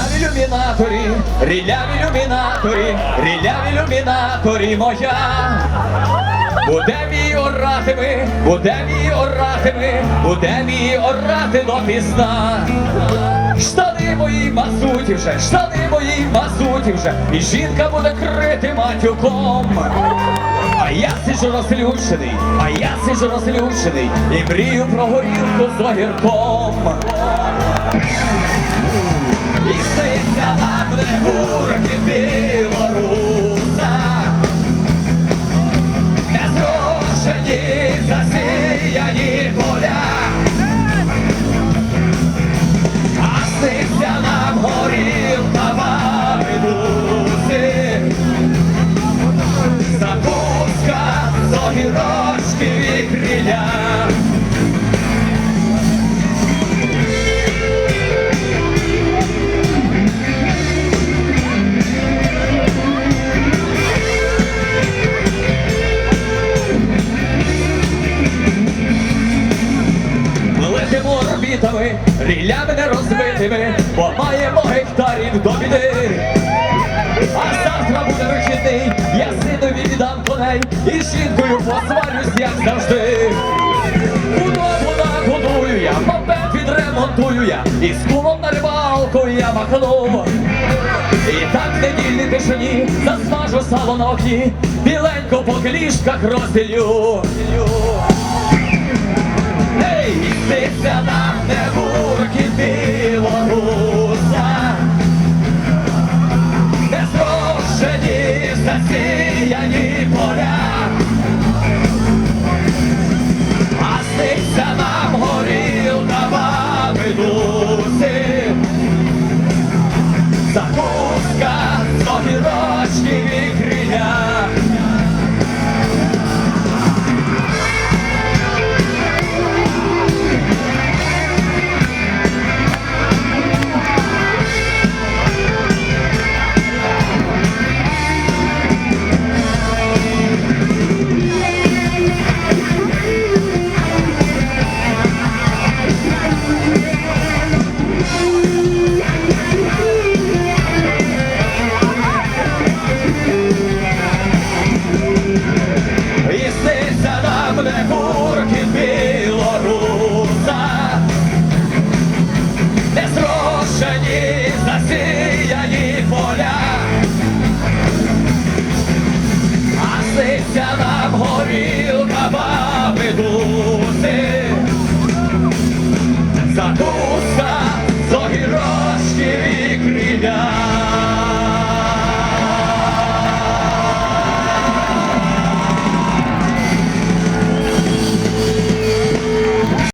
Ріляві люмінаторі, ріляві люмінаторі, ріляві люмінаторі моя. Буде мій оратиме, буде мій оратиме, буде мій орати до пізна. Штани мої мазуті вже, штани мої мазуті вже, і жінка буде крити матюком. А я сиджу розлючений, а я сиджу розлючений, і мрію про горілку з огірком. Сниться нам не білоруса, не зрошені, засіяні поля. А сниться нам горілка бабидуси, закуска з огірочків і криля. Летимо орбітами, рілями не розбитими, бо маємо гектарів до біди. А завтра буде вихідний, я синові віддам коней і жінкою посварюсь, як завжди. Удову нагодую я, мопед відремонтую я, і з кумом на рибалку я махну. І так в недільній тишині засмажу сало на окні, біленько по клішках розділю. Ей, сниться нам